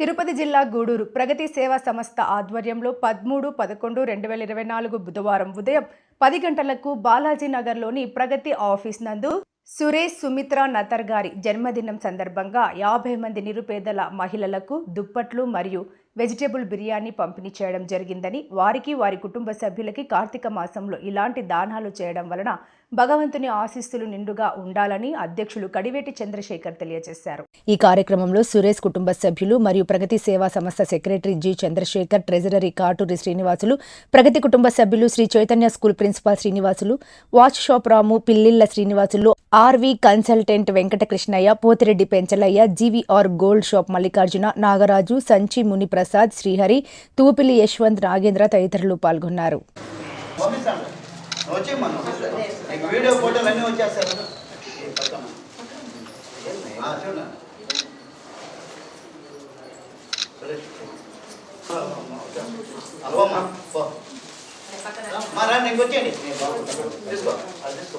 తిరుపతి జిల్లా గూడూరు ప్రగతి సేవా సంస్థ ఆధ్వర్యంలో పదమూడు పదకొండు రెండు వేల ఇరవై నాలుగు బుధవారం ఉదయం పది గంటలకు బాలాజీ నగర్లోని ప్రగతి ఆఫీస్ నందు సురేష్ సుమిత్ర నతర్ గారి జన్మదినం సందర్భంగా యాభై మంది నిరుపేదల మహిళలకు దుప్పట్లు మరియు వెజిటేబుల్ బిర్యానీ పంపిణీ చేయడం జరిగిందని వారికి వారి కుటుంబ సభ్యులకి కార్తీక మాసంలో ఇలాంటి దానాలు చేయడం వలన భగవంతుని ఆశీస్సులు నిండుగా ఉండాలని అధ్యక్షులు కడివేటి చంద్రశేఖర్ తెలియజేశారు. ఈ కార్యక్రమంలో సురేష్ కుటుంబ సభ్యులు మరియు Pragati Seva Samstha secretary G Chandrasekhar treasury Katuri Srinivasulu Pragati కుటుంబ సభ్యులు Sri Chaitanya school principal Srinivasulu watch shop Ramu Pillilla Srinivasulu RV consultant Venkatakrishnaiah Pothireddy Penchalaiah GVR gold shop Mallikarjuna Nagaraju Sanchi Muni Prasad Srihari Thupili Yashwant Nagendra తదితరులు పాల్గొన్నారు. మా రా నీకు వచ్చేయండి. తీసుకో అది తీసుకో.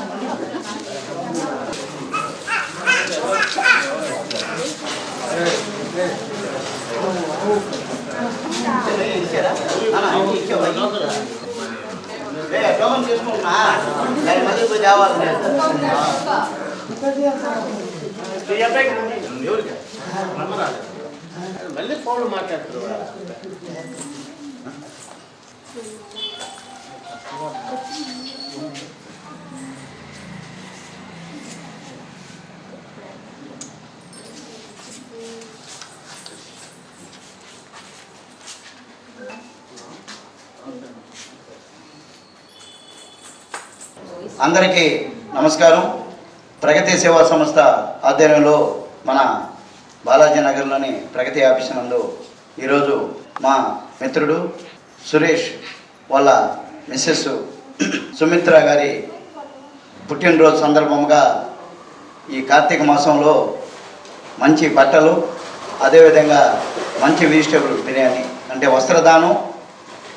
డోమన్ చేసుకుంటున్నా దాని మళ్ళీ పోయి తేవాలి ఎవరికి మళ్ళీ ఫోన్లు మాట్లాడుతున్నారు అందరికీ నమస్కారం. ప్రగతి సేవా సంస్థ ఆధ్వర్యంలో మన బాలాజీ నగర్లోని ప్రగతి ఆఫీస్ నందు ఈరోజు మా మిత్రుడు సురేష్ వాళ్ళ మిస్సెస్ సుమిత్ర గారి పుట్టినరోజు సందర్భంగా ఈ కార్తీక మాసంలో మంచి బట్టలు అదేవిధంగా మంచి వెజిటేబుల్ బిర్యానీ అంటే వస్త్రదానం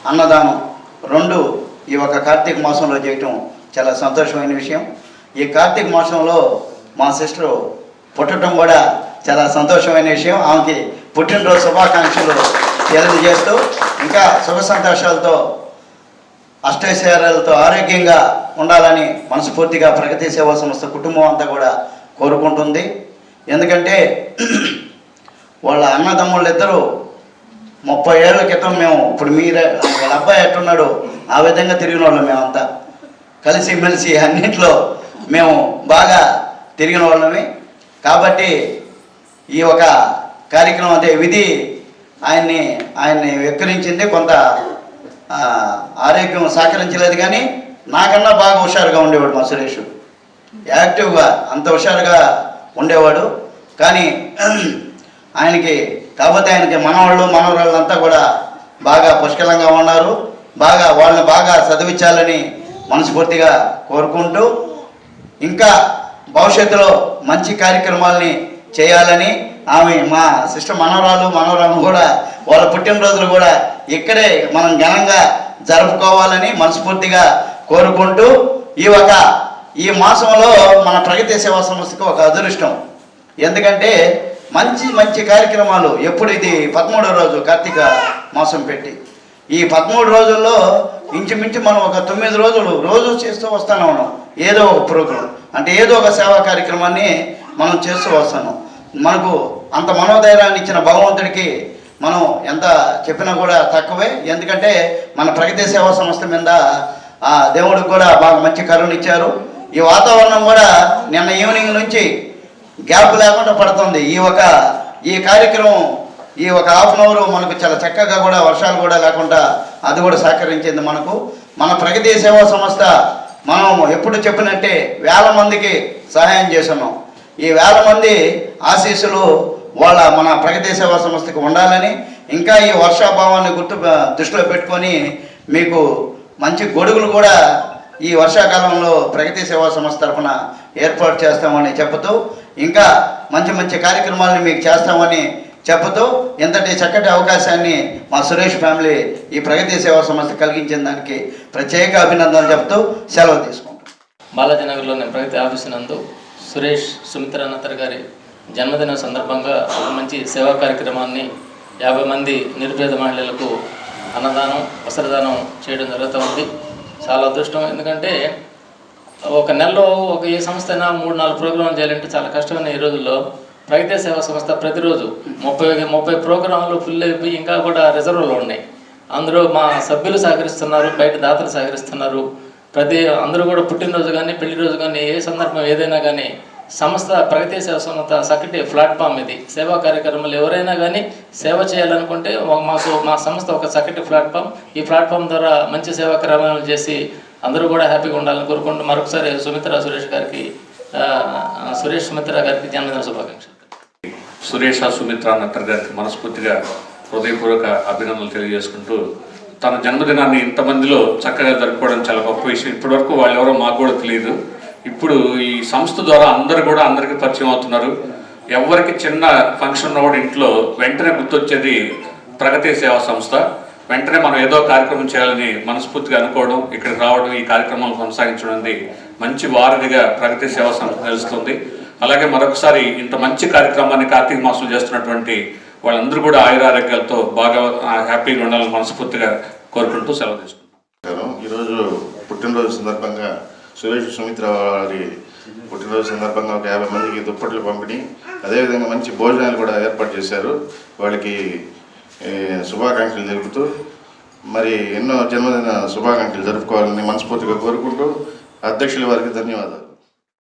అన్నదానం రెండు ఈ ఒక కార్తీక మాసంలో చేయటం చాలా సంతోషమైన విషయం. ఈ కార్తీక మాసంలో మా సిస్టరు పుట్టడం కూడా చాలా సంతోషమైన విషయం. ఆమెకి పుట్టినరోజు శుభాకాంక్షలు తెలియజేస్తూ ఇంకా సుఖ సంతోషాలతో అష్టైశ్వర్యాలతో ఆరోగ్యంగా ఉండాలని మనస్ఫూర్తిగా ప్రగతి సేవా సంస్థ కుటుంబం అంతా కూడా కోరుకుంటుంది. ఎందుకంటే వాళ్ళ అన్నదమ్ముళ్ళు ఇద్దరు ముప్పై ఏళ్ళ క్రితం మేము ఇప్పుడు మీరే వాళ్ళ అబ్బాయి ఎట్టున్నాడు ఆ విధంగా తిరిగిన వాళ్ళు మేమంతా. కలిసి మెలిసి అన్నింటిలో మేము బాగా తిరిగిన వాళ్ళమే. కాబట్టి ఈ ఒక కార్యక్రమం అదే విధి ఆయన్ని ఆయన్ని వెక్కిరించింది. కొంత ఆరోగ్యం సహకరించలేదు కానీ నాకన్నా బాగా హుషారుగా ఉండేవాడు మా సురేష్. యాక్టివ్గా అంత హుషారుగా ఉండేవాడు. కానీ ఆయనకి కాకపోతే ఆయనకి మనవాళ్ళు మనవరాళ్ళంతా కూడా బాగా పుష్కలంగా ఉన్నారు. బాగా వాళ్ళని బాగా చదివించాలని మనస్ఫూర్తిగా కోరుకుంటూ ఇంకా భవిష్యత్తులో మంచి కార్యక్రమాలని చేయాలని ఆమె మా సిస్టర్ మనవరాలు మనవరాలు కూడా వాళ్ళ పుట్టినరోజులు కూడా ఇక్కడే మనం ఘనంగా జరుపుకోవాలని మనస్ఫూర్తిగా కోరుకుంటూ ఈ ఒక ఈ మాసంలో మన ప్రగతి సేవా సంస్థకు ఒక అదృష్టం. ఎందుకంటే మంచి మంచి కార్యక్రమాలు ఎప్పుడు ఇది పదమూడో రోజు కార్తీక మాసం పెట్టి. ఈ పదమూడు రోజుల్లో ఇంచుమించు మనం ఒక తొమ్మిది రోజులు రోజు చేస్తూ వస్తానే ఉన్నాం. ఏదో ఒక ప్రోగ్రాం. అంటే ఏదో ఒక సేవా కార్యక్రమాన్ని మనం చేస్తూ వస్తాను. మనకు అంత మనోధైర్యాన్ని ఇచ్చిన భగవంతుడికి మనం ఎంత చెప్పినా కూడా తక్కువే. ఎందుకంటే మన ప్రగతి సేవా సంస్థ మీద ఆ దేవుడికి కూడా బాగా మంచి కరుణ ఇచ్చారు. ఈ వాతావరణం కూడా నిన్న ఈవినింగ్ నుంచి గ్యాప్ లేకుండా పడుతుంది. ఈ ఒక ఈ కార్యక్రమం ఈ ఒక హాఫ్ అన్ అవర్ మనకు చాలా చక్కగా కూడా వర్షాలు కూడా లేకుండా అది కూడా సహకరించింది మనకు. మన ప్రగతి సేవా సంస్థ మనం ఎప్పుడు చెప్పినట్టే వేల మందికి సహాయం చేస్తున్నాం. ఈ వేల మంది ఆశీస్సులు వాళ్ళ మన ప్రగతి సేవా సంస్థకి ఉండాలని ఇంకా ఈ వర్షాభావాన్ని గుర్తు దృష్టిలో పెట్టుకొని మీకు మంచి గొడుగులు కూడా ఈ వర్షాకాలంలో ప్రగతి సేవా సంస్థ తరఫున ఏర్పాటు చేస్తామని చెబుతూ ఇంకా మంచి మంచి కార్యక్రమాలను మీకు చేస్తామని చెప్పుతూ ఇంతటి చక్కటి అవకాశాన్ని మా సురేష్ ఫ్యామిలీ ఈ ప్రగతి సేవా సంస్థ కలిగించిన దానికి ప్రత్యేక అభినందనలు చెబుతూ సెలవు తీసుకుంటాం బాలాజీ నేను ప్రగతి ఆఫీసు నందు సురేష్ సుమిత్రానంతర్ గారి జన్మదినం సందర్భంగా ఒక మంచి సేవా కార్యక్రమాన్ని యాభై మంది నిరుపేద మహిళలకు అన్నదానం వస్త్రదానం చేయడం జరుగుతూ ఉంది. చాలా అదృష్టం. ఎందుకంటే ఒక నెలలో ఒక ఏ సంస్థ అయినా మూడు నాలుగు ప్రోగ్రాంలు చేయాలంటే చాలా కష్టమైన ఈ రోజుల్లో ప్రగతి సేవా సంస్థ ప్రతిరోజు ముప్పై ముప్పై ప్రోగ్రాంలు ఫుల్ అయిపోయి ఇంకా కూడా రిజర్వ్లో ఉన్నాయి. అందరూ మా సభ్యులు సహకరిస్తున్నారు బయట దాతలు సహకరిస్తున్నారు. ప్రతి అందరూ కూడా పుట్టినరోజు కానీ పెళ్ళి రోజు కానీ ఏ సందర్భం ఏదైనా కానీ సంస్థ ప్రగతి సేవ సంస్థ సకటి ప్లాట్ఫామ్ ఇది. సేవా కార్యక్రమాలు ఎవరైనా కానీ సేవ చేయాలనుకుంటే మాకు మా సంస్థ ఒక సకటి ప్లాట్ఫామ్. ఈ ప్లాట్ఫామ్ ద్వారా మంచి సేవా కార్యక్రమాలు చేసి అందరూ కూడా హ్యాపీగా ఉండాలని కోరుకుంటూ మరొకసారి సుమిత్ర సురేష్ గారికి సురేష్ సుమిత్ర గారికి జన్మదిన శుభాకాంక్షలు. సురేష సుమిత్ర అన్న తరగతి మనస్ఫూర్తిగా హృదయపూర్వక అభినందనలు తెలియజేసుకుంటూ తన జన్మదినాన్ని ఇంతమందిలో చక్కగా జరుపుకోవడం చాలా గొప్ప విషయం. ఇప్పటివరకు వాళ్ళు ఎవరో మాకు కూడా తెలియదు. ఇప్పుడు ఈ సంస్థ ద్వారా అందరు కూడా అందరికీ పరిచయం అవుతున్నారు. ఎవరికి చిన్న ఫంక్షన్ ఉన్న కూడా ఇంట్లో వెంటనే గుర్తొచ్చేది ప్రగతి సేవా సంస్థ. వెంటనే మనం ఏదో కార్యక్రమం చేయాలని మనస్ఫూర్తిగా అనుకోవడం ఇక్కడికి రావడం ఈ కార్యక్రమాలు కొనసాగించడం మంచి వారధిగా ప్రగతి సేవా సంస్థ నిలుస్తుంది. అలాగే మరొకసారి ఇంత మంచి కార్యక్రమాన్ని కార్తీక మాసం చేస్తున్నటువంటి వాళ్ళందరూ కూడా ఆయురారోగ్యాలతో బాగా హ్యాపీగా ఉండాలని మనస్ఫూర్తిగా కోరుకుంటూ సెలవు తీసుకుంటాం ఈరోజు పుట్టినరోజు సందర్భంగా సురేష్ సుమిత్ర వారి పుట్టినరోజు సందర్భంగా ఒక యాభై మందికి దుప్పట్లు పంపిణీ అదేవిధంగా మంచి భోజనాలు కూడా ఏర్పాటు చేశారు. వాళ్ళకి శుభాకాంక్షలు తెలుపుతూ మరి ఎన్నో జన్మదిన శుభాకాంక్షలు జరుపుకోవాలని మనస్ఫూర్తిగా కోరుకుంటూ అధ్యక్షుల వారికి ధన్యవాదాలు.